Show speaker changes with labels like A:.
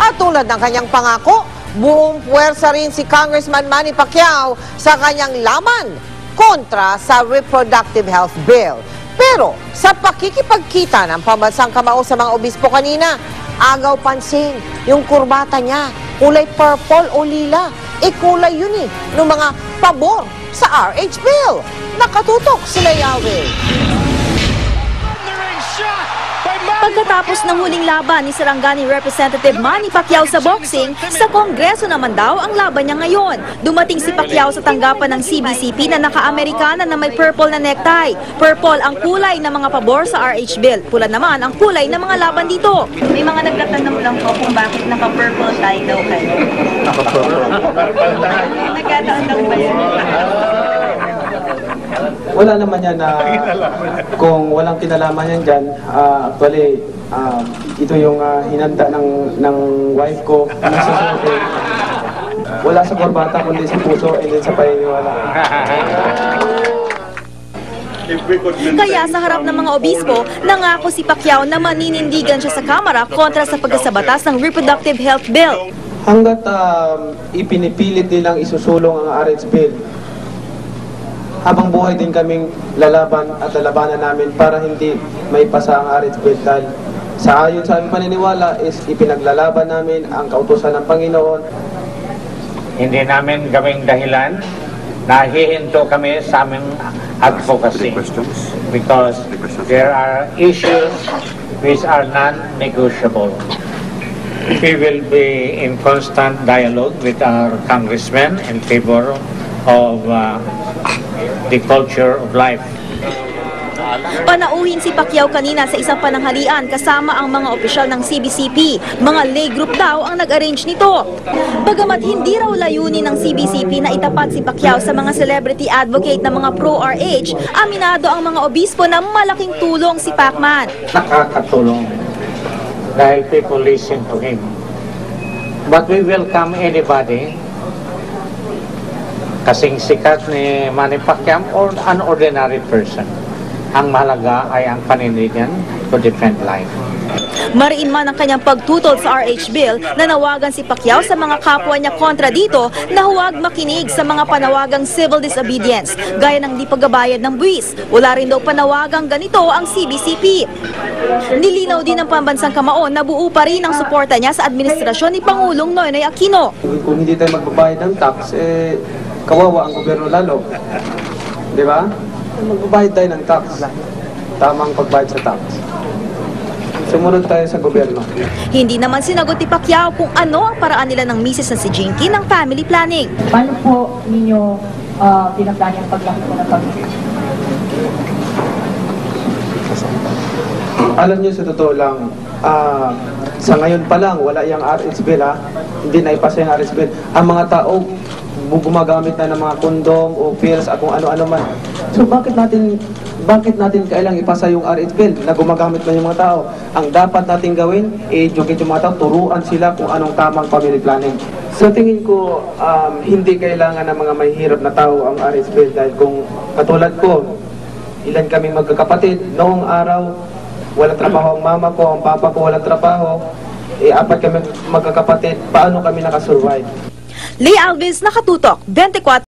A: At tulad ng kanyang pangako, buong puwersa rin si Congressman Manny Pacquiao sa kanyang laman kontra sa reproductive health bill. Pero sa pakikipagkita ng pambansang kamao sa mga obispo kanina, agaw pansin yung kurbata niya, kulay purple o lila. E kulay yun eh, ng mga pabor sa RH bill. Nakatutok sila Yahweh.
B: Pagkatapos ng huling laban ni Sarangani Representative Manny Pacquiao sa boxing, sa Kongreso naman daw ang laban niya ngayon. Dumating si Pacquiao sa tanggapan ng CBCP na naka-Amerikana na may purple na necktie. Purple ang kulay ng mga pabor sa RH bill. Pula naman ang kulay ng mga laban dito.
C: May mga nagtatanong lang po kung bakit naka-purple tie daw kayo. Nagkataon lang ba yun?
D: Wala naman yan na kung walang kinalaman yan dyan, ah, actually, ah, ito yung ah, hinanda ng, ng wife ko. Wala sa korbata kundi sa puso and then sa paniniwala.
B: Kaya sa harap ng mga obispo, nangako si Pacquiao na maninindigan siya sa Kamara kontra sa pagkasabatas ng reproductive health bill.
D: Hanggat um, ipinipilit nilang isusulong ang RH bill, habang buhay din kaming lalaban at lalabanan namin para hindi may pasa ang bill dahil sa ayon sa aming paniniwala is ipinaglalaban namin ang kautusan ng Panginoon.
E: Hindi namin gawing dahilan na hihinto kami sa aming advocacy because there are issues which are non-negotiable. We will be in constant dialogue with our congressmen in favor of uh, the culture of life.
B: Panauhin si Pacquiao kanina sa isang pananghalian kasama ang mga opisyal ng CBCP. Mga lay group daw ang nag-arrange nito. Bagamat hindi raw layunin ng CBCP na itapat si Pacquiao sa mga celebrity advocate ng mga pro-RH, aminado ang mga obispo na malaking tulong si Pacman.
E: Nakakatulong dahil people listen to him. But we welcome anybody kasing sikat ni Manny Pacquiao or an ordinary person. Ang mahalaga ay ang panindigan to defend life.
B: Mariin man ang kanyang pagtutol sa RH bill, nanawagan si Pacquiao sa mga kapwa niya kontra dito na huwag makinig sa mga panawagang civil disobedience, gaya ng di pagbabayad ng buwis. Wala rin daw panawagang ganito ang CBCP. Nilinaw din ng pambansang kamaon na buo pa rin ang suporta niya sa administrasyon ni Pangulong Noynoy Aquino.
D: kung hindi tayo magbabayad ng tax, eh, kawawa ang gobyerno lalo. Di ba? Magbabayad tayo ng tax. Tamang pagbayad sa tax. Sumunod tayo sa gobyerno.
B: Hindi naman sinagot ni Pacquiao kung ano ang paraan nila ng misis na si Jinky ng family planning.
C: Paano po ninyo uh, pinaplan yung paglaki ng pamilya?
D: Alam niyo sa totoo lang, ah, sa ngayon pa lang, wala yung RH bill ha. Hindi na ipasa yung RH bill. Ang mga tao, gumagamit na ng mga kondom o pills at kung ano-ano man. So bakit natin bakit natin kailang ipasa yung RH bill na gumagamit na yung mga tao? Ang dapat natin gawin, i-educate yung mga tao, turuan sila kung anong tamang family planning. So tingin ko, um, hindi kailangan ng mga mahihirap na tao ang RH bill dahil kung katulad ko, ilan kami magkakapatid, noong araw, walang trabaho ang mama ko, ang papa ko walang trabaho, eh, apat kami magkakapatid, paano kami nakasurvive?
B: Lee Alves, Nakatutok, 24